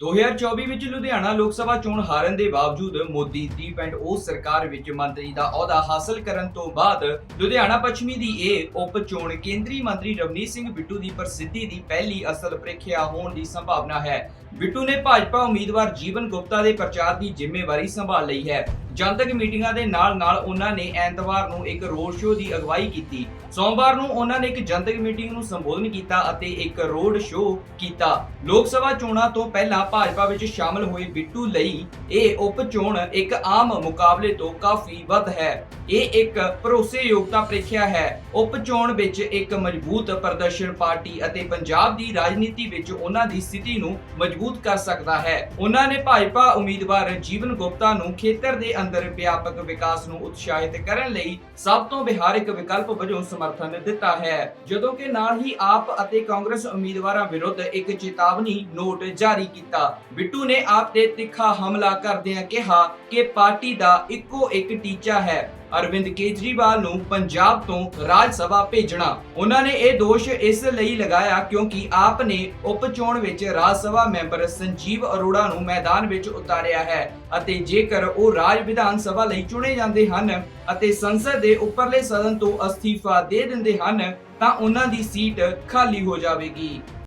2024 ਵਿੱਚ ਲੁਧਿਆਣਾ ਲੋਕ ਸਭਾ ਚੋਣ ਹਾਰਨ ਦੇ ਬਾਵਜੂਦ ਮੋਦੀ 3.0 ਸਰਕਾਰ ਵਿੱਚ ਮੰਤਰੀ ਦਾ ਅਹੁਦਾ ਹਾਸਲ ਕਰਨ ਤੋਂ ਬਾਅਦ ਲੁਧਿਆਣਾ ਪੱਛਮੀ ਦੀ ਇਹ ਉਪ ਚੋਣ ਕੇਂਦਰੀ ਮੰਤਰੀ ਰਵਨੀਤ ਸਿੰਘ ਬਿੱਟੂ ਦੀ ਪ੍ਰਸਿੱਧੀ ਦੀ ਪਹਿਲੀ ਅਸਲ ਪ੍ਰੀਖਿਆ ਹੋਣ ਦੀ ਸੰਭਾਵਨਾ ਹੈ। ਬਿੱਟੂ ਨੇ ਭਾਜਪਾ ਉਮੀਦਵਾਰ ਜੀਵਨ ਗੁਪਤਾ ਦੇ ਪ੍ਰਚਾਰ ਦੀ ਜ਼ਿੰਮੇਵਾਰੀ ਸੰਭਾਲ ਲਈ ਹੈ। ਜਨਤਕ ਮੀਟਿੰਗਾਂ ਦੇ ਨਾਲ-ਨਾਲ ਉਹਨਾਂ ਨੇ ਐਤਵਾਰ ਨੂੰ ਇੱਕ ਰੋਡ ਸ਼ੋਅ ਦੀ ਅਗਵਾਈ ਕੀਤੀ। ਸੋਮਵਾਰ ਨੂੰ ਉਹਨਾਂ ਨੇ ਇੱਕ ਜਨਤਕ ਮੀਟਿੰਗ ਨੂੰ ਸੰਬੋਧਨ ਕੀਤਾ ਅਤੇ ਇੱਕ ਰੋਡ ਸ਼ੋਅ ਕੀਤਾ। ਲੋਕ ਸਭਾ ਚੋਣਾਂ ਤੋਂ ਪਹਿਲਾਂ ਭਾਜਪਾ ਵਿੱਚ ਸ਼ਾਮਲ ਹੋਏ ਬਿੱਟੂ ਲਈ ਇਹ ਉਪ ਚੋਣ ਇੱਕ ਆਮ ਮੁਕਾਬਲੇ ਤੋਂ ਕਾਫੀ ਵੱਧ ਹੈ। ਇਹ ਇੱਕ ਭਰੋਸੇਯੋਗਤਾ ਪ੍ਰੀਖਿਆ ਹੈ। ਉਪ ਚੋਣ ਵਿੱਚ ਇੱਕ ਮਜ਼ਬੂਤ ਪ੍ਰਦਰਸ਼ਨ ਪਾਰਟੀ ਅਤੇ ਪੰਜਾਬ ਦੀ ਰਾਜਨੀਤੀ ਵਿੱਚ ਉਹਨਾਂ ਦੀ ਸਥਿਤੀ ਨੂੰ ਮਜ਼ਬੂਤ ਮਜ਼ਬੂਤ ਕਰ ਸਕਦਾ ਹੈ। ਉਹਨਾਂ ਨੇ ਭਾਜਪਾ ਉਮੀਦਵਾਰ ਜੀਵਨ ਗੁਪਤਾ ਨੂੰ ਖੇਤਰ ਦੇ ਅੰਦਰ ਵਿਆਪਕ ਵਿਕਾਸ ਨੂੰ ਉਤਸ਼ਾਹਿਤ ਕਰਨ ਲਈ ਸਭ ਤੋਂ ਵਿਹਾਰਿਕ ਵਿਕਲਪ ਵਜੋਂ ਸਮਰਥਨ ਦਿੱਤਾ ਹੈ। ਜਦੋਂ ਕਿ ਨਾਲ ਹੀ ਆਪ ਅਤੇ ਕਾਂਗਰਸ ਉਮੀਦਵਾਰਾਂ ਵਿਰੁੱਧ ਇੱਕ ਚੇਤਾਵਨੀ ਨੋਟ ਜਾਰੀ ਕੀਤਾ। ਬਿੱਟੂ ਨੇ ਆਪ ਤੇ ਤਿੱਖਾ ਹਮਲਾ ਕਰਦਿਆਂ ਕਿਹਾ ਕਿ ਪਾਰਟੀ ਦਾ ਇੱਕੋ ਇੱਕ ਟੀਚਾ ਹੈ। ਅਰਵਿੰਦ ਕੇਜਰੀਵਾਲ ਨੂੰ ਪੰਜਾਬ ਤੋਂ ਰਾਜ ਸਭਾ ਭੇਜਣਾ। ਉਹਨਾਂ ਨੇ ਇਹ ਦੋਸ਼ ਇਸ ਲਈ ਲਗਾਇਆ ਕਿਉਂਕਿ ਆਪ ਨੇ ਉਪ ਚੋਣ ਵਿੱਚ ਰਾਜ ਸਭਾ ਮੈਂਬਰ ਸੰਜੀਵ ਅਰੋੜਾ ਨੂੰ ਮੈਦਾਨ ਵਿੱਚ ਉਤਾਰਿਆ ਹੈ ਅਤੇ ਜੇਕਰ ਉਹ ਰਾਜ ਵਿਧਾਨ ਸਭਾ ਲਈ ਚੁਣੇ ਜਾਂਦੇ ਹਨ ਅਤੇ ਸੰਸਦ ਦੇ ਉੱਪਰਲੇ ਸਦਨ ਤੋਂ ਅਸਤੀਫਾ ਦੇ ਦਿੰਦੇ ਹਨ, ਤਾਂ ਉਹਨਾਂ ਦੀ ਸੀਟ ਖਾਲੀ ਹੋ ਜਾਵੇਗੀ।